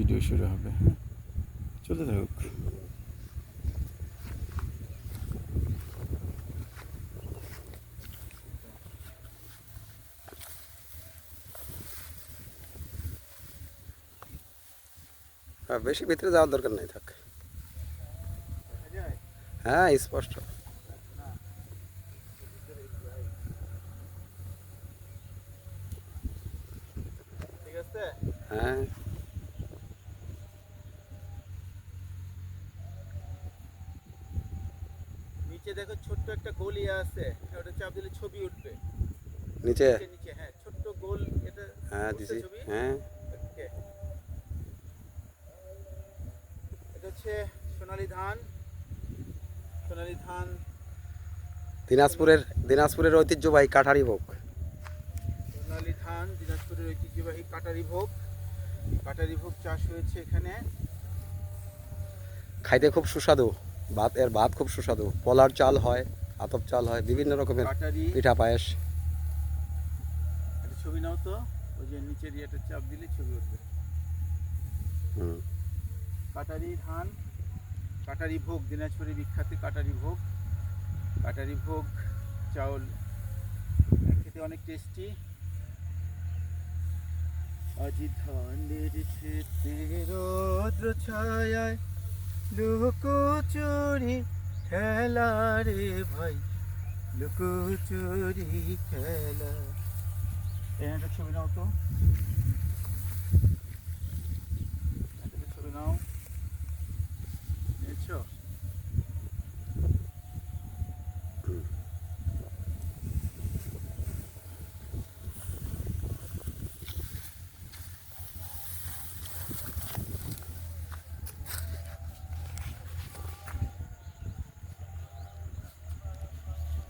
Video শুরু হবে হ্যাঁ চলতে থাকুক হ্যাঁ, বেশি ভিতরে যাওয়ার দরকার নাই থাক হ্যাঁ স্পষ্ট ঠিক আছে হ্যাঁ নিচে দেখো ছোট্ট একটা গলি আছে ওটা চাপ দিলে ছবি উঠবে। নিচে? নিচে নিচে হ্যাঁ ছোট্ট গোল এটা হ্যাঁ দিছি হ্যাঁ। এটা হচ্ছে সোনালী ধান। সোনালী ধান। দিনাজপুরের দিনাজপুরের ঐতিহ্যবাহী কাঠারি ভোগ। সোনালী ধান দিনাজপুরের ঐতিহ্যবাহী কাটারি ভোগ। কাটারি ভোগ চাষ হয়েছে এখানে। খাইতে খুব সুস্বাদু। ভাত এর ভাত খুব সুস্বাদু। পলার চাল হয় আতপ চাল হয় বিভিন্ন রকমের পিঠা পায়েস। ছবি নাও তো ওই যে নিচের ইয়েটা চাপ দিলে ছবি উঠবে। হুম। কাটারি ধান কাটারি ভোগ দিনাজপুরের বিখ্যাত কাটারি ভোগ। কাটারি ভোগ চাউল খেতে অনেক টেস্টি আজি ধানের খেতে রৌদ্র ছায়ায় লুকোচুরি খেলা রে ভাই লুকোচুরি খেলা। একটা ছবি নাও তো। ছবি নাও। নিয়েছ?